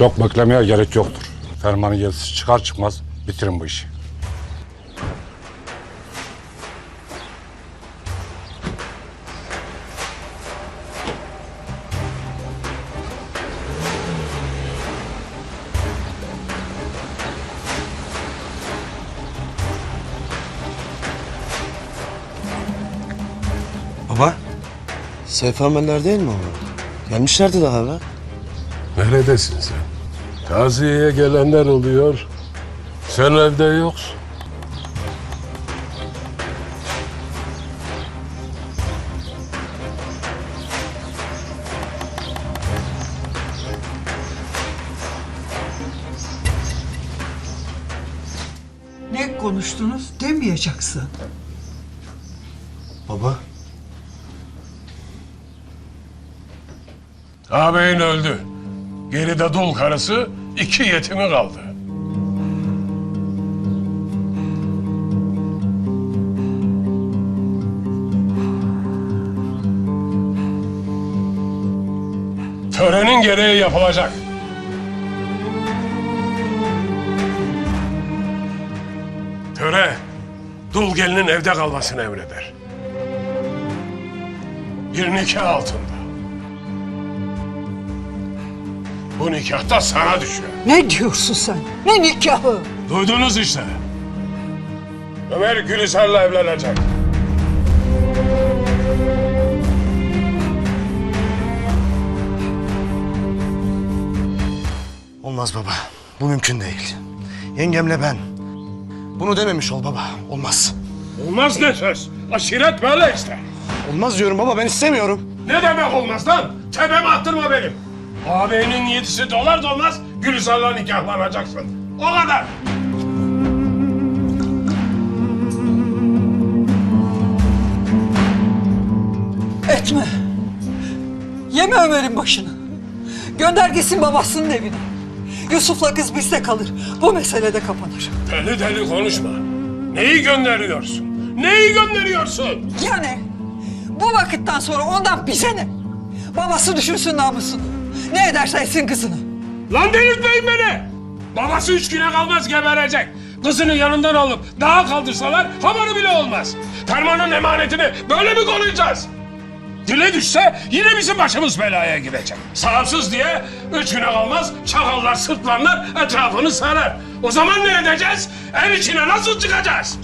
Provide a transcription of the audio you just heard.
Çok beklemeye gerek yoktur. Fermanın yazısı çıkar çıkmaz bitirin bu işi. Baba. Seyfi Ameller değil mi o? Gelmişlerdi daha be. Neredesin sen? Taziyeye gelenler oluyor. Sen evde yoksun. Ne konuştunuz demeyeceksin. Baba. Ağabeyin öldü. Geride dul karısı, iki yetimi kaldı. Törenin gereği yapılacak. Töre, dul gelinin evde kalmasını emreder. Bir nikah altında. Bu nikah da sana düşüyor. Ne diyorsun sen? Ne nikahı? Duydunuz işte. Ömer Gülizar'la evlenecek. Olmaz baba. Bu mümkün değil. Yengemle ben. Bunu dememiş ol baba. Olmaz. Olmaz ne söz? Aşiret böyle işte. Olmaz diyorum baba ben istemiyorum. Ne demek olmaz lan? Tepeme attırma benim. Ağabeyinin yedisi dolar dolmaz Gülizar'la nikahlanacaksın. O kadar. Etme. Yeme Ömer'in başını. Gönder gitsin babasının evine. Yusuf'la kız bizde kalır. Bu mesele de kapanır. Deli deli konuşma. Neyi gönderiyorsun? Neyi gönderiyorsun? Yani bu vakitten sonra ondan bize ne? Babası düşünsün namusunu. Ne ederse etsin kızını. Lan delirtmeyin beni! Babası üç güne kalmaz geberecek. Kızını yanından alıp dağa kaldırsalar haberı bile olmaz. Fermanın emanetini böyle mi koruyacağız? Dile düşse yine bizim başımız belaya girecek. Sahipsiz diye üç güne kalmaz çakallar sırtlanlar etrafını sarar. O zaman ne edeceğiz? El içine nasıl çıkacağız?